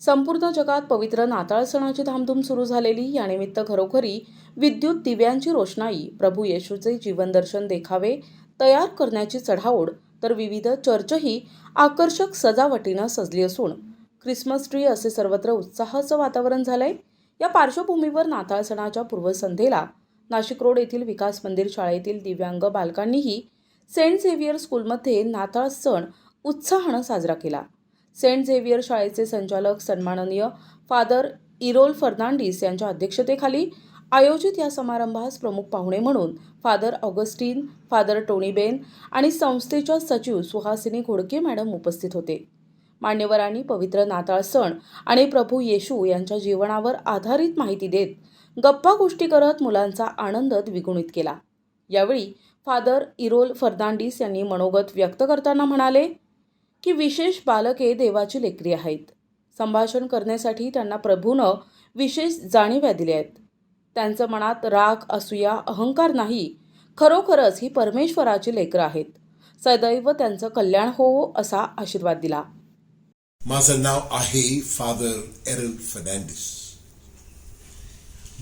संपूर्ण जगात पवित्र नाताळ सणाची धामधूम सुरू झालेली. यानिमित्त घरोघरी विद्युत दिव्यांची रोषणाई प्रभू येशूचे जीवनदर्शन देखावे तयार करण्याची चढाओढ तर विविध चर्चही आकर्षक सजावटीनं सजली असून ख्रिसमस ट्री असे सर्वत्र उत्साहाचं वातावरण झालंय. या पार्श्वभूमीवर नाताळ सणाच्या पूर्वसंध्येला नाशिक रोड येथील विकास मंदिर शाळेतील दिव्यांग बालकांनीही सेंट झेवियर स्कूलमध्ये नाताळ सण उत्साहानं साजरा केला. सेंट झेवियर शाळेचे संचालक सन्माननीय फादर इरोल फर्नांडिस यांच्या अध्यक्षतेखाली आयोजित या समारंभास प्रमुख पाहुणे म्हणून फादर ऑगस्टीन फादर टोनीबेन आणि संस्थेच्या सचिव सुहासिनी घोडके मॅडम उपस्थित होते. मान्यवरांनी पवित्र नाताळ सण आणि प्रभू येशू यांच्या जीवनावर आधारित माहिती देत गप्पा गोष्टी करत मुलांचा आनंद द्विगुणित केला. यावेळी फादर इरोल फर्नांडिस यांनी मनोगत व्यक्त करताना म्हणाले की विशेष बालके देवाची लेकरी आहेत. संभाषण करण्यासाठी त्यांना प्रभूनं विशेष जाणीव्या दिल्या आहेत. त्यांचं मनात राग असूया अहंकार नाही खरोखरच ही परमेश्वराची लेकरं आहेत. सदैव त्यांचं कल्याण हो असा आशीर्वाद दिला. माझं नाव आहे फादर एरल फर्नांडिस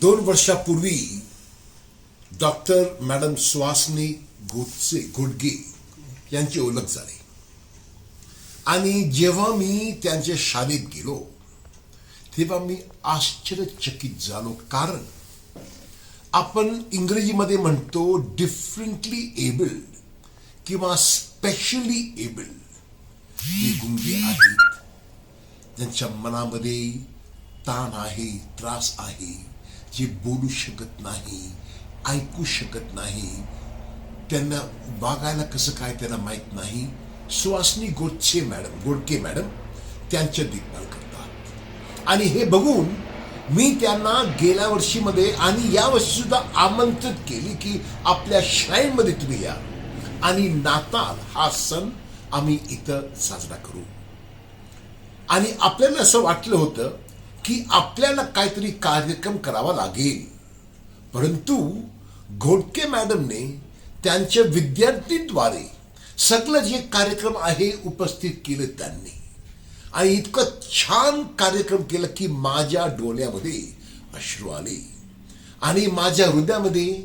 दोन वर्षापूर्वी डॉक्टर मॅडम सुहासनी गोडसे घोडगे यांची ओळख झाली. आणि जेव्हा मी त्यांच्या शाळेत गेलो तेव्हा मी आश्चर्यचकित झालो. कारण आपण इंग्रजीमध्ये म्हणतो डिफरंटली एबल्ड किंवा स्पेशली एबल्ड ही गुंगे आहेत. ज्यांच्या मनामध्ये ताण आहे त्रास आहे. जे बोलू शकत नाही ऐकू शकत नाही त्यांना वागायला कसं काय त्यांना माहीत नाही? सुवासनी गोच्छे मॅडम गोडके मॅडम त्यांच्या देखभाल करतात. आणि हे बघून मी त्यांना गेल्या वर्षीमध्ये आणि या वर्षी सुद्धा आमंत्रित केली की आपल्या श्राईनमध्ये तुम्ही या. आणि नाताळ हा सण आम्ही इथं साजरा करू. आणि आपल्याला असं वाटलं होतं की आपल्याला काहीतरी कार्यक्रम करावा लागेल. परंतु घोडके मॅडमने त्यांच्या विद्यार्थीद्वारे सगळं जे कार्यक्रम आहे उपस्थित केलं त्यांनी. आणि इतकं छान कार्यक्रम केलं की माझ्या डोळ्यामध्ये अश्रू आले. आणि माझ्या हृदयामध्ये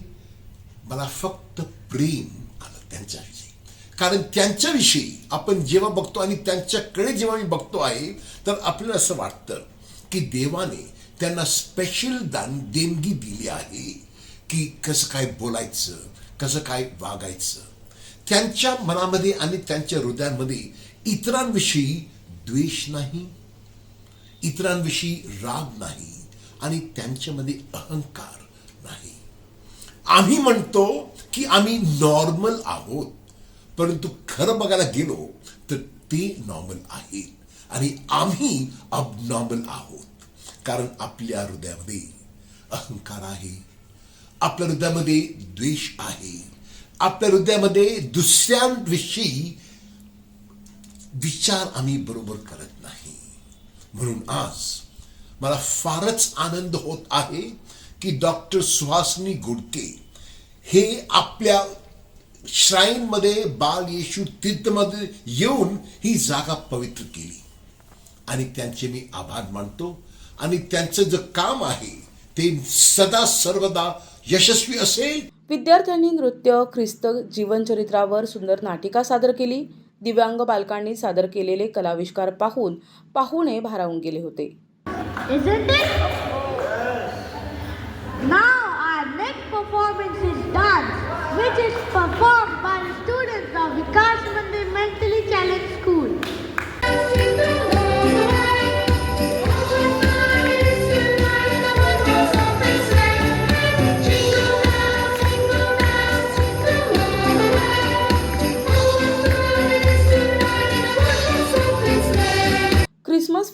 मला फक्त प्रेम आलं त्यांच्याविषयी. कारण त्यांच्याविषयी आपण जेव्हा बघतो आणि त्यांच्याकडे जेव्हा मी बघतो आहे तर आपल्याला असं वाटतं की देवाने त्यांना स्पेशल दान देणगी दिली आहे की कसं काय बोलायचं कसं काय वागायचं. त्यांच्या मनामध्ये आणि त्यांच्या हृदयांमध्ये इतरांविषयी द्वेष नाही इतरांविषयी राग नाही आणि त्यांच्यामध्ये अहंकार नाही. आम्ही म्हणतो की आम्ही नॉर्मल आहोत परंतु खरं बघायला गेलो तर ते नॉर्मल आहेत आणि आम्ही अबनॉर्मल आहोत. कारण आपल्या हृदयामध्ये अहंकार आहे आपल्या हृदयामध्ये द्वेष आहे आपल्या हृदयामध्ये दुसऱ्यांविषयी विचार आम्ही बरोबर करत नाही. म्हणून आज मला फारच आनंद होत आहे की डॉक्टर सुहासनी गुडके हे आपल्या श्राईनमध्ये बाल येशू तीर्थमध्ये येऊन ही जागा पवित्र केली. आणि त्यांचे मी आभार मानतो. आणि त्यांचं जे काम आहे ते सदा सर्वदा यशस्वी असेल. विद्यार्थ्यांनी नृत्य ख्रिस्त जीवनचरित्रावर सुंदर नाटिका सादर केली. दिव्यांग बालकांनी सादर केलेले कलाविष्कार पाहून पाहुणे भारावून गेले होते.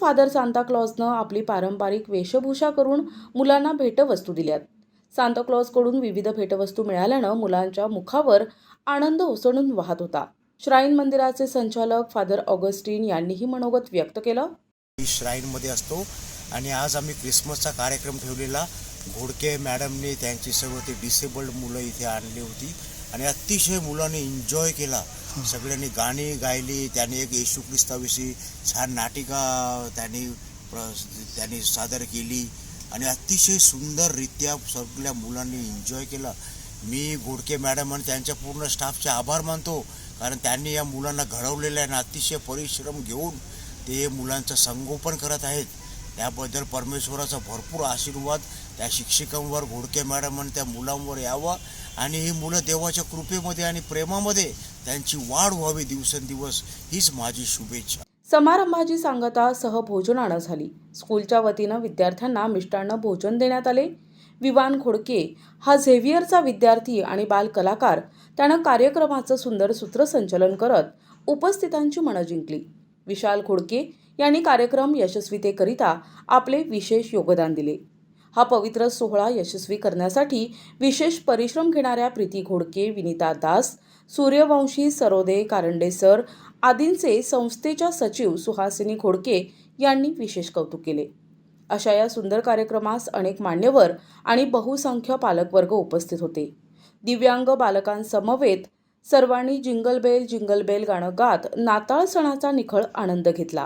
फादर सांताक्लॉजनं आपली पारंपरिक वेशभूषा करून मुलांना भेटवस्तू दिल्यात. सांताक्लॉजकडून विविध भेटवस्तू मिळाल्यानं मुलांच्या मुखावर आनंद ओसळून वाहत होता. श्राईन मंदिराचे संचालक फादर ऑगस्टीन यांनीही मनोगत व्यक्त केलं. मी श्राईनमध्ये असतो आणि आज आम्ही क्रिसमसचा कार्यक्रम ठेवलेला. घोडके मॅडमने त्यांची सर्व ते डिसेबल्ड मुलं इथे आणली होती. आणि अतिशय मुलांनी एन्जॉय केला. सगळ्यांनी गाणी गायली त्यांनी एक येशू ख्रिस्ताविषयी छान नाटिका त्यांनी प्र त्यांनी सादर केली आणि अतिशय सुंदररित्या सगळ्या मुलांनी एन्जॉय केला. मी घोडके मॅडम आणि त्यांच्या पूर्ण स्टाफचे आभार मानतो कारण त्यांनी या मुलांना घडवलेलं आहे आणि अतिशय परिश्रम घेऊन ते मुलांचं संगोपन करत आहेत. त्याबद्दल परमेश्वराचा भरपूर आशीर्वाद त्या शिक्षकांवर घोडके मॅडम आणि त्या मुलांवर यावा. आणि ही मुलं देवाच्या कृपेमध्ये आणि प्रेमामध्ये त्यांची वाढ व्हावी दिवसेंदिवस. हीच माझी शुभेच्छा. समारंभाची सांगता सहभोजनानं झाली. स्कूलच्या वतीनं विद्यार्थ्यांना मिष्टान्न भोजन देण्यात आले. विवान खोडके हा झेव्हियरचा विद्यार्थी आणि बाल कलाकार. त्यानं कार्यक्रमाचं सुंदर सूत्रसंचलन करत उपस्थितांची मनं जिंकली. विशाल खोडके यांनी कार्यक्रम यशस्वीतेकरिता आपले विशेष योगदान दिले. हा पवित्र सोहळा यशस्वी करण्यासाठी विशेष परिश्रम घेणाऱ्या प्रीती घोडके विनिता दास सूर्यवंशी सरोदे कारंडे सर आदींचे संस्थेच्या सचिव सुहासिनी घोडके यांनी विशेष कौतुक केले. अशा या सुंदर कार्यक्रमास अनेक मान्यवर आणि बहुसंख्य पालकवर्ग उपस्थित होते. दिव्यांग बालकांसमवेत सर्वांनी जिंगल बेल जिंगल बेल गाणं गात नाताळ सणाचा निखळ आनंद घेतला.